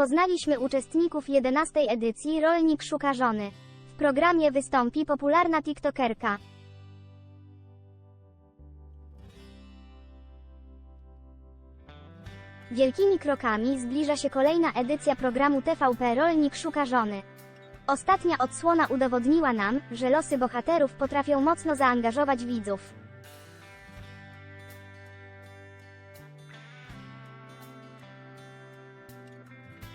Poznaliśmy uczestników 11 edycji Rolnik Szuka Żony. W programie wystąpi popularna TikTokerka. Wielkimi krokami zbliża się kolejna edycja programu TVP Rolnik Szuka Żony. Ostatnia odsłona udowodniła nam, że losy bohaterów potrafią mocno zaangażować widzów.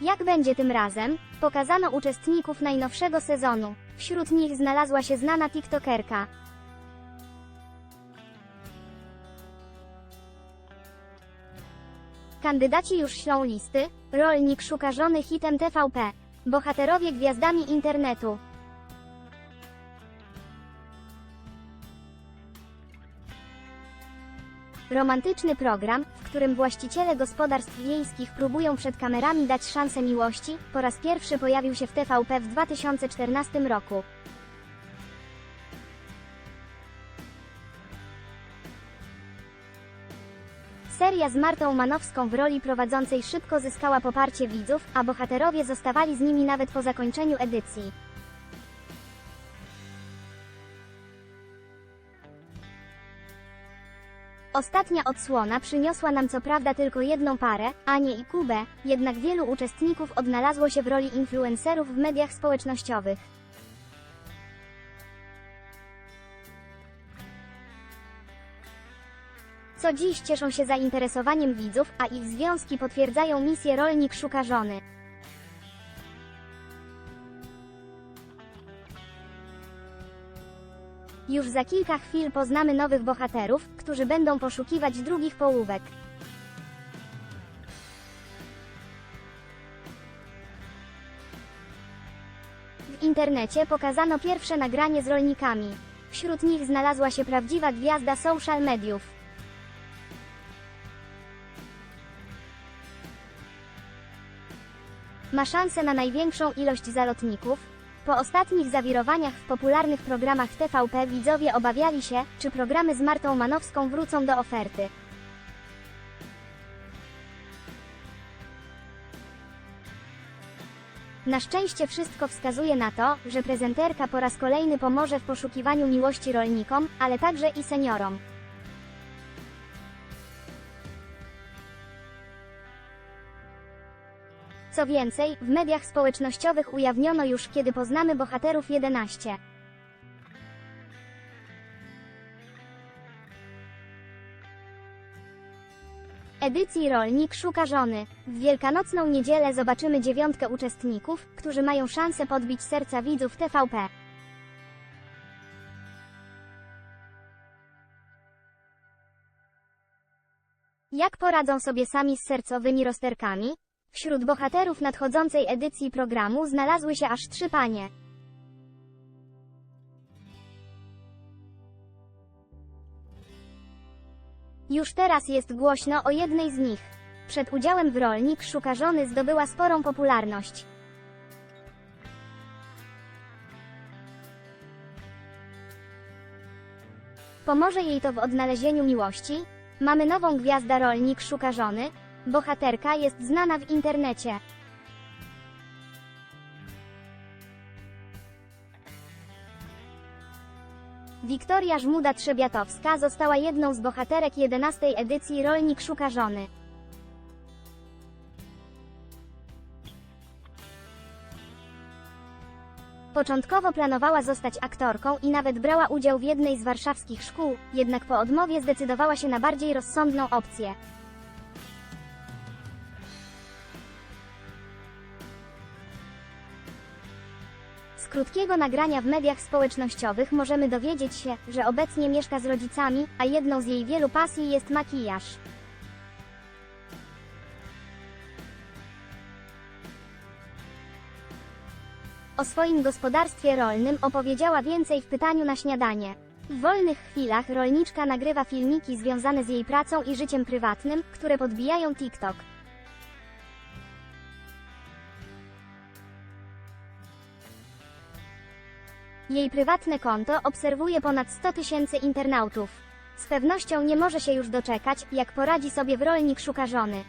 Jak będzie tym razem? Pokazano uczestników najnowszego sezonu. Wśród nich znalazła się znana TikTokerka. Kandydaci już ślą listy. Rolnik szuka żony hitem TVP. Bohaterowie gwiazdami internetu. Romantyczny program, w którym właściciele gospodarstw wiejskich próbują przed kamerami dać szansę miłości, po raz pierwszy pojawił się w TVP w 2014 roku. Seria z Martą Manowską w roli prowadzącej szybko zyskała poparcie widzów, a bohaterowie zostawali z nimi nawet po zakończeniu edycji. Ostatnia odsłona przyniosła nam co prawda tylko jedną parę, Anię i Kubę, jednak wielu uczestników odnalazło się w roli influencerów w mediach społecznościowych. Co dziś cieszą się zainteresowaniem widzów, a ich związki potwierdzają misję Rolnik Szuka Żony. Już za kilka chwil poznamy nowych bohaterów, którzy będą poszukiwać drugich połówek. W internecie pokazano pierwsze nagranie z rolnikami. Wśród nich znalazła się prawdziwa gwiazda social mediów. Ma szansę na największą ilość zalotników. Po ostatnich zawirowaniach w popularnych programach TVP widzowie obawiali się, czy programy z Martą Manowską wrócą do oferty. Na szczęście wszystko wskazuje na to, że prezenterka po raz kolejny pomoże w poszukiwaniu miłości rolnikom, ale także i seniorom. Co więcej, w mediach społecznościowych ujawniono już, kiedy poznamy bohaterów 11. Edycji Rolnik szuka żony. W wielkanocną niedzielę zobaczymy dziewiątkę uczestników, którzy mają szansę podbić serca widzów TVP. Jak poradzą sobie sami z sercowymi rozterkami? Wśród bohaterów nadchodzącej edycji programu znalazły się aż trzy panie. Już teraz jest głośno o jednej z nich. Przed udziałem w Rolnik Szuka Żony zdobyła sporą popularność. Pomoże jej to w odnalezieniu miłości? Mamy nową gwiazdę Rolnik Szuka Żony. Bohaterka jest znana w internecie. Wiktoria Żmuda-Trzebiatowska została jedną z bohaterek 11 edycji Rolnik Szuka Żony. Początkowo planowała zostać aktorką i nawet brała udział w jednej z warszawskich szkół, jednak po odmowie zdecydowała się na bardziej rozsądną opcję. Z krótkiego nagrania w mediach społecznościowych możemy dowiedzieć się, że obecnie mieszka z rodzicami, a jedną z jej wielu pasji jest makijaż. O swoim gospodarstwie rolnym opowiedziała więcej w pytaniu na śniadanie. W wolnych chwilach rolniczka nagrywa filmiki związane z jej pracą i życiem prywatnym, które podbijają TikTok. Jej prywatne konto obserwuje ponad 100 tysięcy internautów. Z pewnością nie może się już doczekać, jak poradzi sobie wrolnik szuka żony.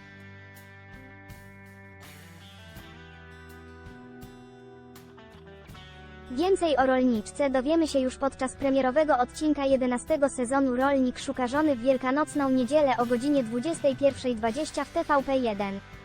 Więcej o rolniczce dowiemy się już podczas premierowego odcinka 11 sezonu Rolnik szuka żony w wielkanocną niedzielę o godzinie 21.20 w TVP1.